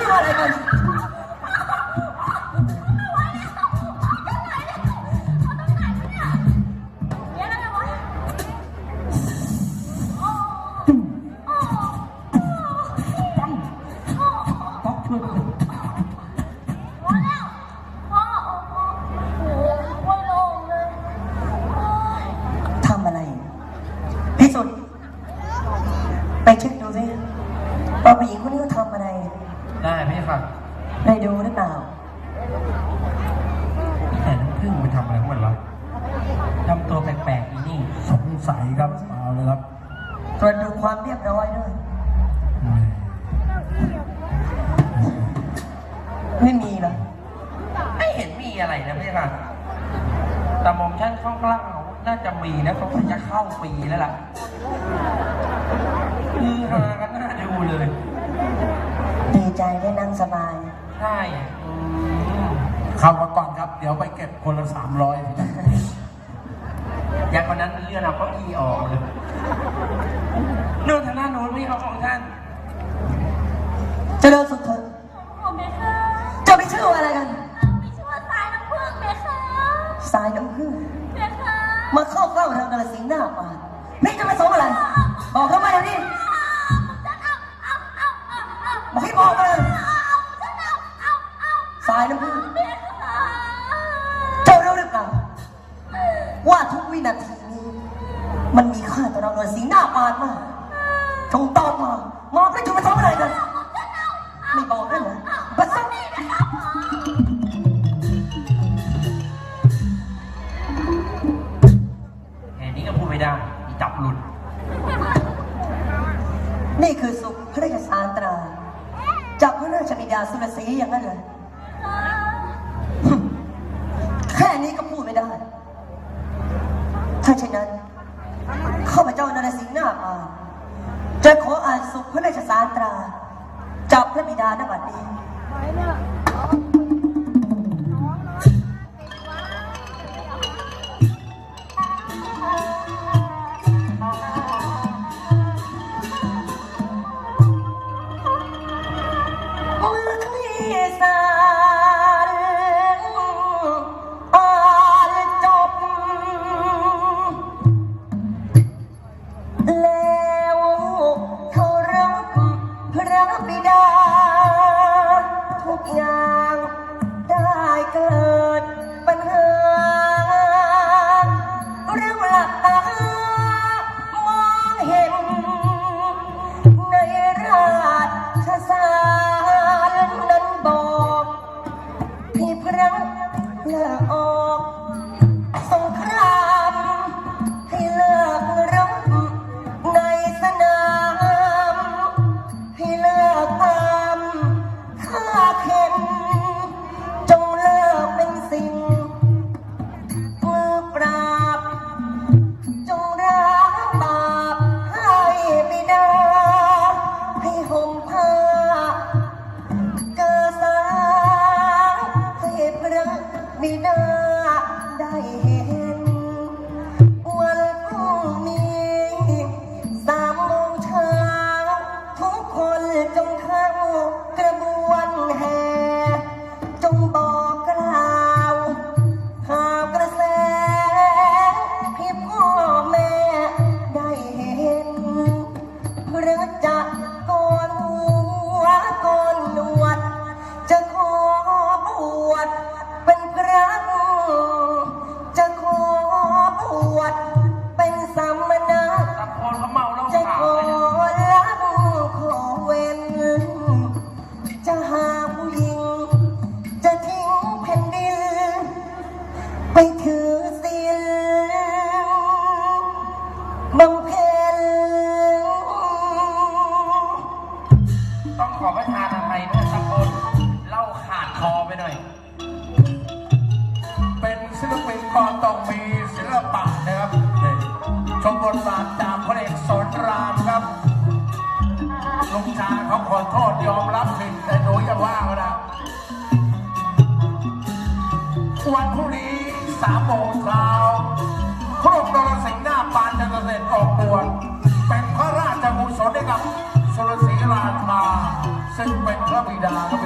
ชื่ออะไรกัน ทำอะไร พิสุทธิ์ไปเช็คดูสิว่าผู้หญิงคนนี้เขา ทำอะไรได้ไหมครับได้ดูหรือเปล่า แต่น้ำพึ่งไปทำอะไรของมันวะทำตัวแปลกๆอีนี่ สงสัยครับเอาเลยครับตรวจดูความเรียบร้อยด้วย ไม่มีหรอกไม่เห็นมีอะไรนะพี่ค่ะแต่หมอมชั้นข้างล่างเขาน่าจะมีนะเขาจะเข้าปีแล้วล่ะคือฮากันน่าดูเลย ดีใจ ได้นั่งสบาย ใช่อืมเข้ามาก่อนครับ เดี๋ยวไปเก็บคนละสามร้อยอย่างคนนั้นเลื่อนเอาเก้าอี้ออกเลยนู่นทางด้านโน้นไม่เอาของท่าน เจริญสุขเถิดเจะไปชื่ออะไรกันสายน้ำผึ้งมาเข้าเฝ้าทางกระสิงห์หน้าป่านี่จะมาสมอะไร บอกเขามาเดี๋ยวนี้ ตอบมามาไม่จะมาทำอะไรกัน ไม่บอกได้เหรอบัสซังแค่นี้ก็พูดไม่ได้มีจับหลุด นี่คือสุขพระราชสารตราจากพระราชบิดาสุรศรีอย่างนั้นเลยแคอไปหน่อย เป็นศิลปินก็ต้องมีศิลปะนะครับชมบทบาทจากพระเอกสอนรามครับลุงชาเขาขอโทษยอมรับผิดแต่หนูอย่าว่าเขานะวันพรุ่งนี้สามโมงเช้าครอบนรสิงห์หน้าปานจะเกษตรออกบวชเป็นพระราชกุศลให้กับสุรศรีราชาซึ่งเป็นพระบิดาครับ